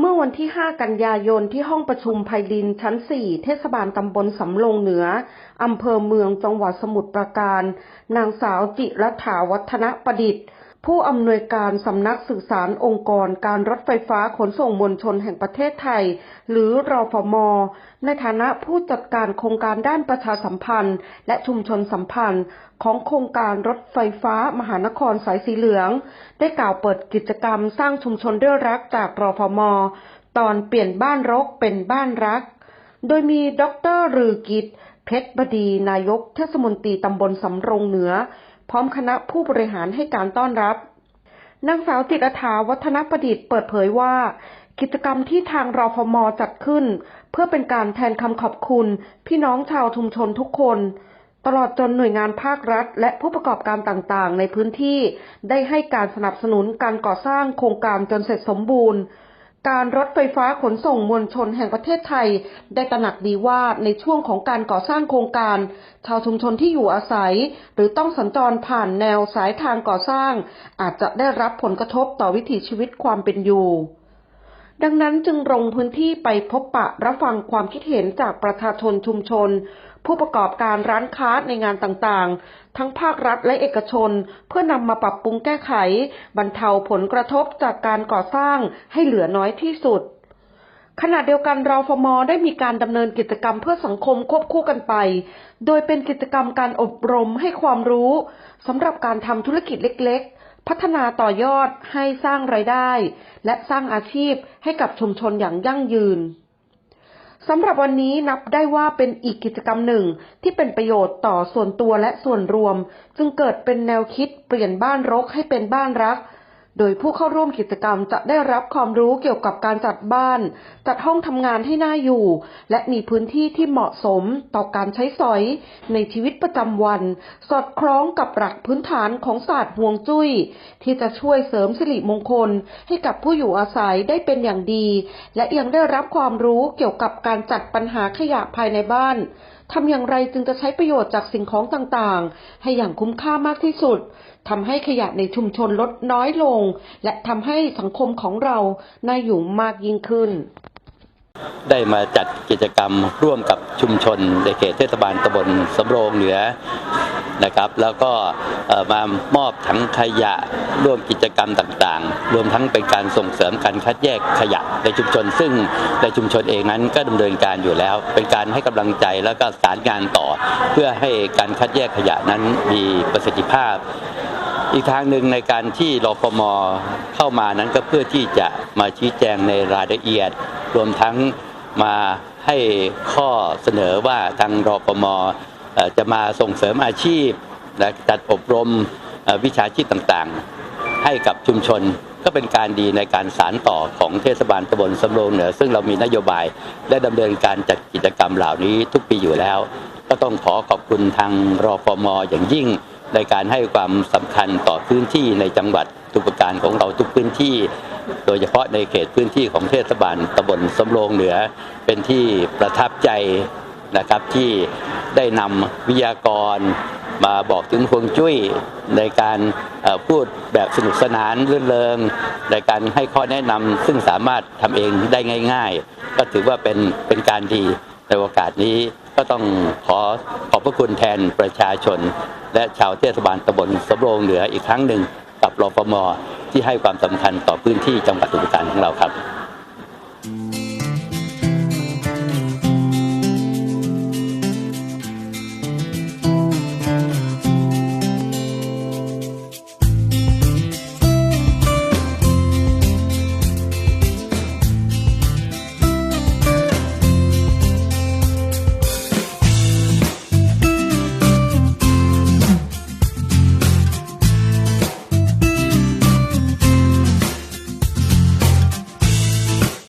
เมื่อวันที่ 5 กันยายนที่ห้องประชุมไพลินชั้น 4 เทศบาลตำบลสำโรงเหนือ อำเภอเมืองจังหวัดสมุทรปราการ นางสาวจิรัฐาวัฒนประดิษฐ์ ผู้อำนวยการสำนักสื่อสารองค์กรการรถไฟฟ้าขนส่งมวลชนแห่งประเทศไทย หรือรอฟม ในฐานะผู้จัดการโครงการด้านประชาสัมพันธ์ และชุมชนสัมพันธ์ ของโครงการรถไฟฟ้ามหานครสายสีเหลือง ได้กล่าวเปิดกิจกรรมสร้างชุมชนด้วยรักจากรอฟม ตอนเปลี่ยนบ้านรกเป็นบ้านรัก โดยมีดรรือกิจเพชรบดีนายกเทศมนตรีตำบลสำโรงเหนือ พร้อมคณะผู้บริหารให้การต้อนรับนางสาวจิตรฐาวัฒนประดิษฐ์เปิดเผยว่า กิจกรรมที่ทางรอฟมจัดขึ้น เพื่อเป็นการแทนคำขอบคุณ พี่น้องชาวชุมชนทุกคน ตลอดจนหน่วยงานภาครัฐ และผู้ประกอบการต่างๆ ในพื้นที่ได้ให้การสนับสนุนการก่อสร้างโครงการจนเสร็จสมบูรณ์ การรถไฟฟ้าขนส่งมวลชนแห่งประเทศไทย ได้ตระหนักดีว่าในช่วงของการก่อสร้างโครงการ ชาวชุมชนที่อยู่อาศัย หรือต้องสัญจรผ่านแนวสายทางก่อสร้าง อาจจะได้รับผลกระทบต่อวิถีชีวิตความเป็นอยู่ดังนั้นจึงลงพื้นที่ไปพบปะรับฟังความคิดเห็นจากประชาชนชุมชน ผู้ประกอบการร้านค้าในงานต่างๆ ทั้งภาครัฐและเอกชน เพื่อนำมาปรับปรุงแก้ไข บรรเทาผลกระทบจากการก่อสร้างให้เหลือน้อยที่สุดขณะเดียวกันเรอฟมได้มีการดำเนินกิจกรรมเพื่อสังคมควบคู่กันไป โดยเป็นกิจกรรมการอบรมให้ความรู้สำหรับการทำธุรกิจเล็กๆ พัฒนาต่อยอดให้สร้างไรายได้ และสร้างอาชีพให้กับชุมชนอย่างยั่งยืน สำหรับวันนี้นับได้ว่าเป็นอีกกิจกรรมหนึ่งที่เป็นประโยชน์ต่อส่วนตัวและส่วนรวม จึงเกิดเป็นแนวคิดเปลี่ยนบ้านรกให้เป็นบ้านรัก โดยผู้เข้าร่วมกิจกรรมจะได้รับความรู้เกี่ยวกับการจัดบ้าน จัดห้องทำงานให้น่าอยู่ และมีพื้นที่ที่เหมาะสมต่อการใช้สอยในชีวิตประจำวัน สอดคล้องกับหลักพื้นฐานของศาสตร์ฮวงจุ้ย ที่จะช่วยเสริมสิริมงคลให้กับผู้อยู่อาศัยได้เป็นอย่างดี และยังได้รับความรู้เกี่ยวกับการจัดปัญหาขยะภายในบ้าน ทำอย่างไรจึงจะใช้ประโยชน์จากสิ่งของต่างๆ ให้อย่างคุ้มค่ามากที่สุดทำให้ขยะในชุมชนลดน้อยลง และทำให้สังคมของเราน่าอยู่มากยิ่งขึ้น ได้มาจัดกิจกรรมร่วมกับชุมชนในเขตเทศบาลตำบลสำโรงเหนือ นะครับ แล้วก็มามอบถังขยะร่วมกิจกรรมต่างๆ รวมทั้งเป็นการส่งเสริมการคัดแยกขยะในชุมชน ซึ่งในชุมชนเองนั้นก็ดำเนินการอยู่แล้ว เป็นการให้กำลังใจแล้วก็สารงานต่อ เพื่อให้การคัดแยกขยะนั้นมีประสิทธิภาพอีกทางหนึ่งในการที่รฟมเข้ามานั้นก็เพื่อที่จะมาชี้แจงในรายละเอียด รวมทั้งมาให้ข้อเสนอว่าทางรฟมเอ่อ จะมาส่งเสริมอาชีพและจัดอบรมวิชาชีพต่างๆ ให้กับชุมชนก็เป็นการดีในการสารต่อของเทศบาลตำบลสำโรงเหนือ ซึ่งเรามีนโยบายและดำเนินการจัดกิจกรรมเหล่านี้ทุกปีอยู่แล้ว ก็ต้องขอขอบคุณทางรอฟมอย่างยิ่งในการให้ความสำคัญต่อพื้นที่ในจังหวัดทุกประการของเราทุกพื้นที่ โดยเฉพาะในเขตพื้นที่ของเทศบาลตำบลสำโรงเหนือ เป็นที่ประทับใจนะครับที่ ได้นำวิทยากรมาบอกถึงฮวงจุ้ยในการพูดแบบสนุกสนานรื่นเริงในการให้ข้อแนะนำซึ่งสามารถทำเองได้ง่าย ๆ ก็ถือว่าเป็นเป็นการดีในโอกาสนี้ก็ต้องขอขอบพระคุณแทนประชาชน และชาวเทศบาลตำบลสำโรงเหนืออีกครั้งหนึ่งกับรฟมที่ให้ความสำคัญต่อพื้นที่จังหวัดอุดรธานีของเราครับ